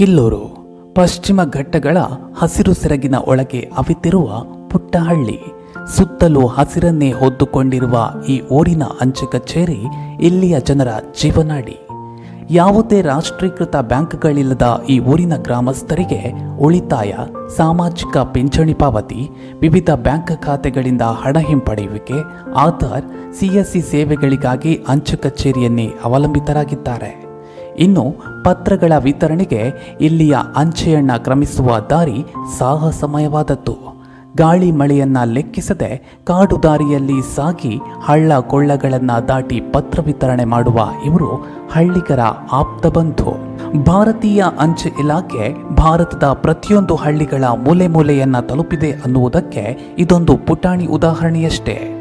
ಕಿಲ್ಲೂರು, ಪಶ್ಚಿಮ ಘಟ್ಟಗಳ ಹಸಿರು ಸೆರಗಿನ ಒಳಗೆ ಅವಿತಿರುವ ಪುಟ್ಟಹಳ್ಳಿ. ಸುತ್ತಲೂ ಹಸಿರನ್ನೇ ಹೊದ್ದುಕೊಂಡಿರುವ ಈ ಊರಿನ ಅಂಚೆ ಕಚೇರಿ ಇಲ್ಲಿಯ ಜನರ ಜೀವನಾಡಿ. ಯಾವುದೇ ರಾಷ್ಟ್ರೀಕೃತ ಬ್ಯಾಂಕ್ಗಳಿಲ್ಲದ ಈ ಊರಿನ ಗ್ರಾಮಸ್ಥರಿಗೆ ಉಳಿತಾಯ, ಸಾಮಾಜಿಕ ಪಿಂಚಣಿ ಪಾವತಿ, ವಿವಿಧ ಬ್ಯಾಂಕ್ ಖಾತೆಗಳಿಂದ ಹಣ ಹಿಂಪಡೆಯುವಿಕೆ, ಆಧಾರ್ ಸಿಎಸ್ಸಿ ಸೇವೆಗಳಿಗಾಗಿ ಅಂಚೆ ಕಚೇರಿಯನ್ನೇ ಅವಲಂಬಿತರಾಗಿದ್ದಾರೆ. ಇನ್ನು ಪತ್ರಗಳ ವಿತರಣೆಗೆ ಇಲ್ಲಿಯ ಅಂಚೆಯನ್ನ ಕ್ರಮಿಸುವ ದಾರಿ ಸಾಹಸಮಯವಾದದ್ದು. ಗಾಳಿ ಮಳೆಯನ್ನ ಲೆಕ್ಕಿಸದೆ ಕಾಡು ದಾರಿಯಲ್ಲಿ ಸಾಗಿ ಹಳ್ಳ ಕೊಳ್ಳಗಳನ್ನ ದಾಟಿ ಪತ್ರ ವಿತರಣೆ ಮಾಡುವ ಇವರು ಹಳ್ಳಿಗರ ಆಪ್ತ ಬಂಧು. ಭಾರತೀಯ ಅಂಚೆ ಇಲಾಖೆ ಭಾರತದ ಪ್ರತಿಯೊಂದು ಹಳ್ಳಿಗಳ ಮೂಲೆ ಮೂಲೆಯನ್ನ ತಲುಪಿದೆ ಅನ್ನುವುದಕ್ಕೆ ಇದೊಂದು ಪುಟಾಣಿ ಉದಾಹರಣೆಯಷ್ಟೇ.